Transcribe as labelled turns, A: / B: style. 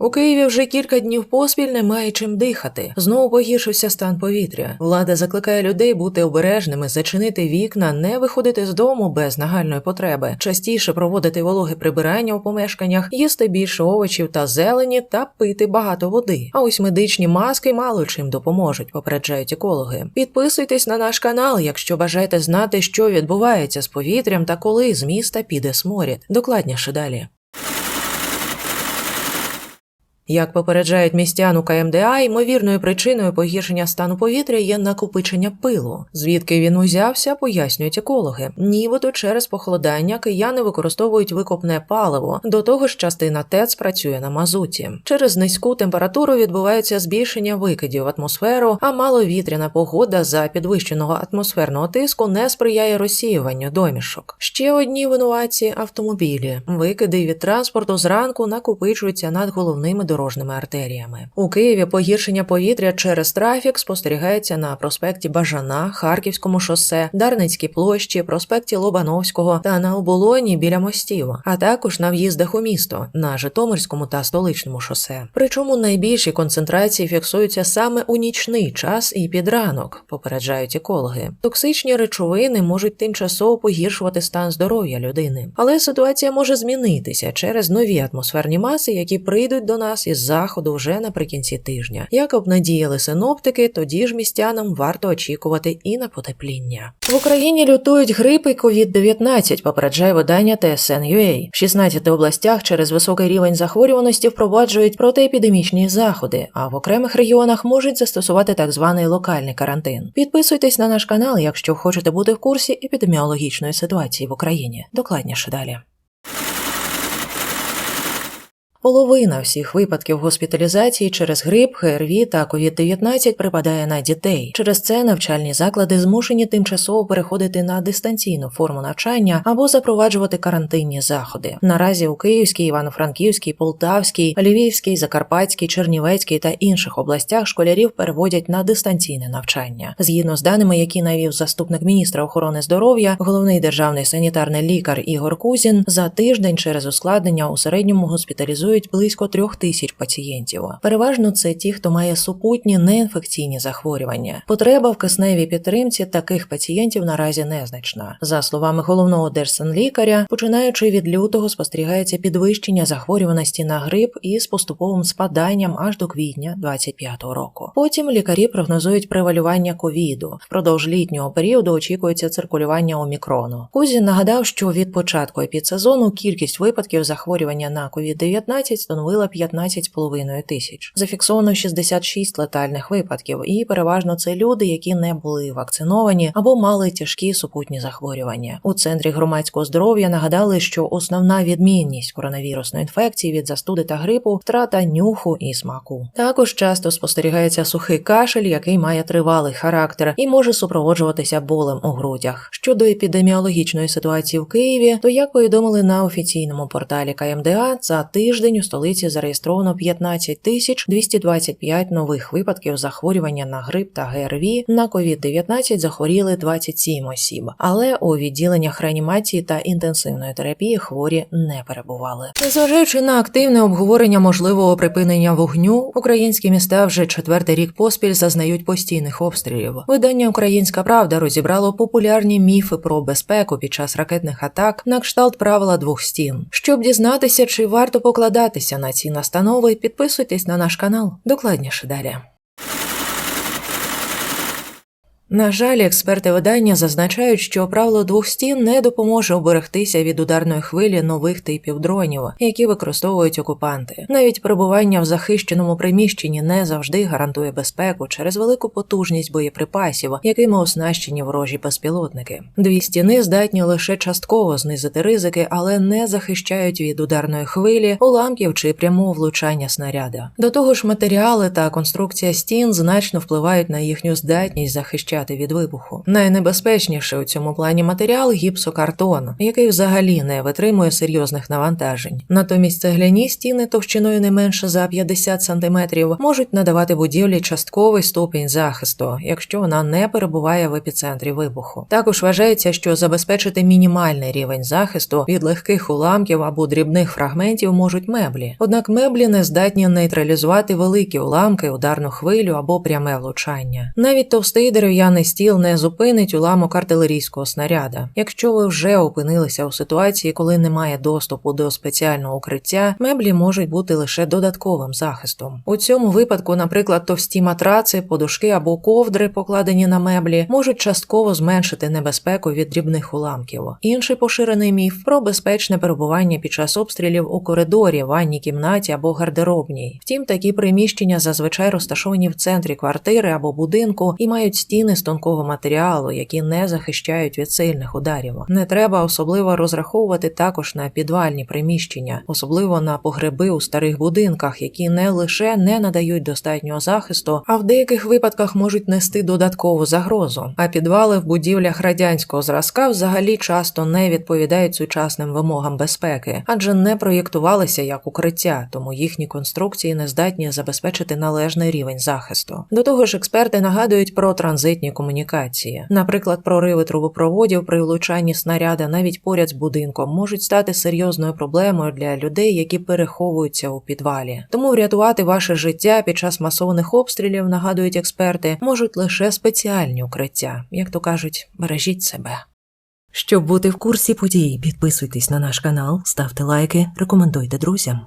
A: У Києві вже кілька днів поспіль немає чим дихати. Знову погіршився стан повітря. Влада закликає людей бути обережними, зачинити вікна, не виходити з дому без нагальної потреби, частіше проводити вологе прибирання у помешканнях, їсти більше овочів та зелені та пити багато води. А ось медичні маски мало чим допоможуть, попереджають екологи. Підписуйтесь на наш канал, якщо бажаєте знати, що відбувається з повітрям та коли з міста піде сморід. Докладніше далі. Як попереджають містян у КМДА, ймовірною причиною погіршення стану повітря є накопичення пилу. Звідки він узявся, пояснюють екологи. Нібито через похолодання кияни використовують викопне паливо. До того ж, частина ТЕЦ працює на мазуті. Через низьку температуру відбувається збільшення викидів в атмосферу, а маловітряна погода за підвищеного атмосферного тиску не сприяє розсіюванню домішок. Ще одні винуватці автомобілі. Викиди від транспорту зранку накопичуються над головними дорожніми артеріями. У Києві погіршення повітря через трафік спостерігається на проспекті Бажана, Харківському шосе, Дарницькій площі, проспекті Лобановського та на оболоні біля мостів, а також на в'їздах у місто на Житомирському та столичному шосе. Причому найбільші концентрації фіксуються саме у нічний час і під ранок, попереджають екологи. Токсичні речовини можуть тимчасово погіршувати стан здоров'я людини, але ситуація може змінитися через нові атмосферні маси, які прийдуть до нас із заходу вже наприкінці тижня. Як обнадіяли синоптики, тоді ж містянам варто очікувати і на потепління. В Україні лютують грип і COVID-19, попереджає видання TSN.ua. В 16 областях через високий рівень захворюваності впроваджують протиепідемічні заходи, а в окремих регіонах можуть застосувати так званий локальний карантин. Підписуйтесь на наш канал, якщо хочете бути в курсі епідеміологічної ситуації в Україні. Докладніше далі. Половина всіх випадків госпіталізації через грип, ГРВІ та COVID-19 припадає на дітей. Через це навчальні заклади змушені тимчасово переходити на дистанційну форму навчання або запроваджувати карантинні заходи. Наразі у Київській, Івано-Франківській, Полтавській, Львівській, Закарпатській, Чернівецькій та інших областях школярів переводять на дистанційне навчання. Згідно з даними, які навів заступник міністра охорони здоров'я, головний державний санітарний лікар Ігор Кузін, за тиждень через ускладнення у середньому госпіталізують близько трьох тисяч пацієнтів. Переважно це ті, хто має супутні неінфекційні захворювання. Потреба в кисневій підтримці таких пацієнтів наразі незначна. За словами головного держсанлікаря, починаючи від лютого, спостерігається підвищення захворюваності на грип із поступовим спаданням аж до квітня 25-го року. Потім лікарі прогнозують превалювання ковіду. Впродовж літнього періоду очікується циркулювання омікрону. Кузін нагадав, що від початку епідсезону кількість випадків захворювання на COVID-19 становила 15,5 тисяч. Зафіксовано 66 летальних випадків, і переважно це люди, які не були вакциновані або мали тяжкі супутні захворювання. У центрі громадського здоров'я нагадали, що основна відмінність коронавірусної інфекції від застуди та грипу втрата нюху і смаку. Також часто спостерігається сухий кашель, який має тривалий характер і може супроводжуватися болем у грудях. Щодо епідеміологічної ситуації в Києві, то як повідомили на офіційному порталі КМДА, за тиждень у столиці зареєстровано 15 тисяч 225 нових випадків захворювання на грип та ГРВІ. На COVID-19 захворіли 27 осіб, але у відділеннях реанімації та інтенсивної терапії хворі не перебували. Незважаючи на активне обговорення можливого припинення вогню, українські міста вже четвертий рік поспіль зазнають постійних обстрілів. Видання Українська Правда розібрало популярні міфи про безпеку під час ракетних атак на кшталт правила двох стін. Щоб дізнатися, чи варто покладатися на ці настанови, підписуйтесь на наш канал. Докладніше далі. На жаль, експерти видання зазначають, що правило двох стін не допоможе оберегтися від ударної хвилі нових типів дронів, які використовують окупанти. Навіть перебування в захищеному приміщенні не завжди гарантує безпеку через велику потужність боєприпасів, якими оснащені ворожі безпілотники. Дві стіни здатні лише частково знизити ризики, але не захищають від ударної хвилі, уламків чи прямого влучання снаряда. До того ж, матеріали та конструкція стін значно впливають на їхню здатність захищати захищати від вибуху. Найнебезпечніший у цьому плані матеріал гіпсокартон, який взагалі не витримує серйозних навантажень. Натомість цегляні стіни товщиною не менше за 50 см можуть надавати будівлі частковий ступінь захисту, якщо вона не перебуває в епіцентрі вибуху. Також вважається, що забезпечити мінімальний рівень захисту від легких уламків або дрібних фрагментів можуть меблі. Однак меблі не здатні нейтралізувати великі уламки, ударну хвилю або пряме влучання. Навіть товстий дерев'яний стіл не зупинить уламок артилерійського снаряда. Якщо ви вже опинилися у ситуації, коли немає доступу до спеціального укриття, меблі можуть бути лише додатковим захистом. У цьому випадку, наприклад, товсті матраци, подушки або ковдри, покладені на меблі, можуть частково зменшити небезпеку від дрібних уламків. Інший поширений міф про безпечне перебування під час обстрілів у коридорі, ванній кімнаті або гардеробній. Втім, такі приміщення зазвичай розташовані в центрі квартири або будинку і мають стіни з тонкого матеріалу, які не захищають від сильних ударів. Не треба особливо розраховувати також на підвальні приміщення, особливо на погреби у старих будинках, які не лише не надають достатнього захисту, а в деяких випадках можуть нести додаткову загрозу. А підвали в будівлях радянського зразка взагалі часто не відповідають сучасним вимогам безпеки, адже не проєктувалися як укриття, тому їхні конструкції не здатні забезпечити належний рівень захисту. До того ж, експерти нагадують про транзитні комунікації. Наприклад, прориви трубопроводів при влучанні снаряда навіть поряд з будинком можуть стати серйозною проблемою для людей, які переховуються у підвалі. Тому врятувати ваше життя під час масованих обстрілів, нагадують експерти, можуть лише спеціальні укриття, як то кажуть, бережіть себе. Щоб бути в курсі подій, підписуйтесь на наш канал, ставте лайки, рекомендуйте друзям.